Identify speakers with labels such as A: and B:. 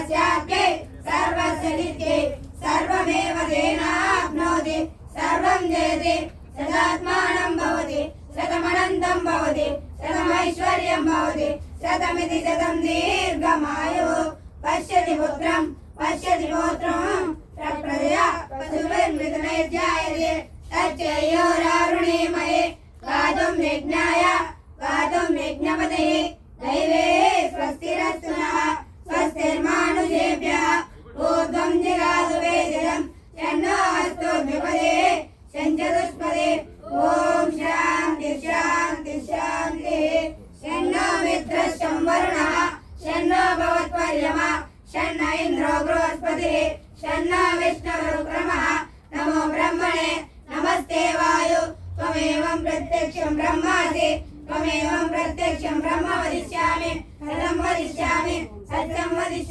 A: सर्वस्याप्यै सर्वस्य नित्ये सर्वमेव तेनाप्नोति सर्वं जयति सदात्मानं भवति शतमनन्तं भवति शतमैश्वर्यं भवति शतमिति शतं दीर्घमायुः पश्यति पुत्रं पश्यति पौत्रं प्रप्रजया पशुभिर्मृतनैर्जायते तच्चयोरारुणीमये ऋषिभ्यः ऊर्ध्वं जगादुवे जलम् यन्नास्तु द्विपदे शञ्चतुष्पदे ॐ शान्ति शान्ति शान्तिः शन्नो मित्रः संवरुणः शन्नो भवत्पर्यमा शन्न इन्द्रो बृहस्पतिः शन्न विष्णुरुक्रमः नमो ब्रह्मणे नमस्ते वायु त्वमेवं प्रत्यक्षं ब्रह्मासि त्वमेवं प्रत्यक्षं ब्रह्म वदिष्यामि फलं वदिष्यामि सत्यं वदिष्यामि